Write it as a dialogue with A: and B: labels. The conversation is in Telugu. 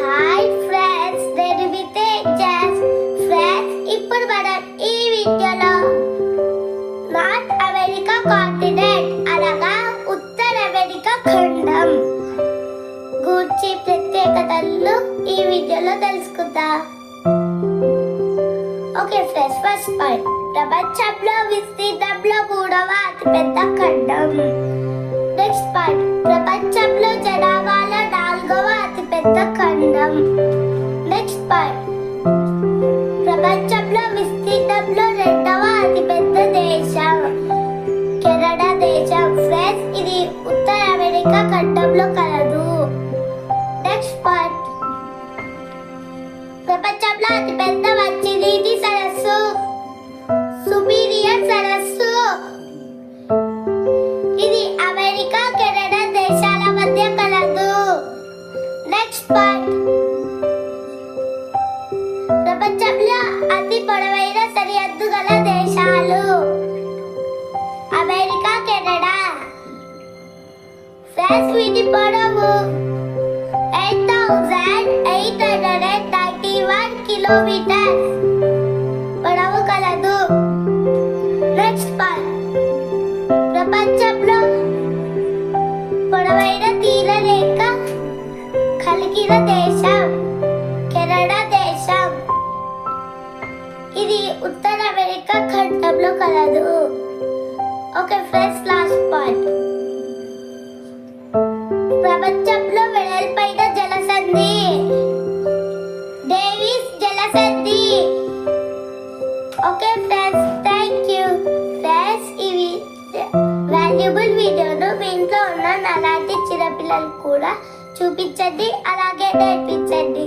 A: హాయ్ ఫ్రెండ్స్ నేను మీ తేజస్ ఫ్రెండ్స్ ఇప్పుడు మనం ఈ వీడియోలో నార్త్ అమెరికా కాంటినెంట్ అనగా ఉత్తర అమెరికా ఖండం గురించి ప్రత్యేకతలు ఈ వీడియోలో తెలుసుకుందా ఓకే ఫ్రెండ్స్ ఫస్ట్ పాయింట్ ప్రపంచంలో విస్తీర్ణంలో మూడవ అతిపెద్ద ఖండం రూపంలో కలదు నెక్స్ట్ పార్ట్ ప్రపంచంలో అతిపెద్ద మంచినీటి సరస్సు సుపీరియర్ సరస్సు ఇది అమెరికా కెనడా దేశాల మధ్య కలదు నెక్స్ట్ పార్ట్ ప్రపంచంలో అతి పొడవైన సరిహద్దు గల దేశాలు with Paravu. 8,831 kilometers. Paravu kaladu. Next part. ప్రపంచంలో పొడవైన తీరలేక కలిగిన దేశం కెనడా దేశం ఇది ఉత్తర అమెరికా ఖండంలో కలదు ఓకే ఫ్రెండ్స్ లాస్ట్ వాల్యుబుల్ వీడియోను మీ ఇంట్లో ఉన్న అలాంటి చిన్నపిల్లలకు కూడా చూపించండి అలాగే నేర్పించండి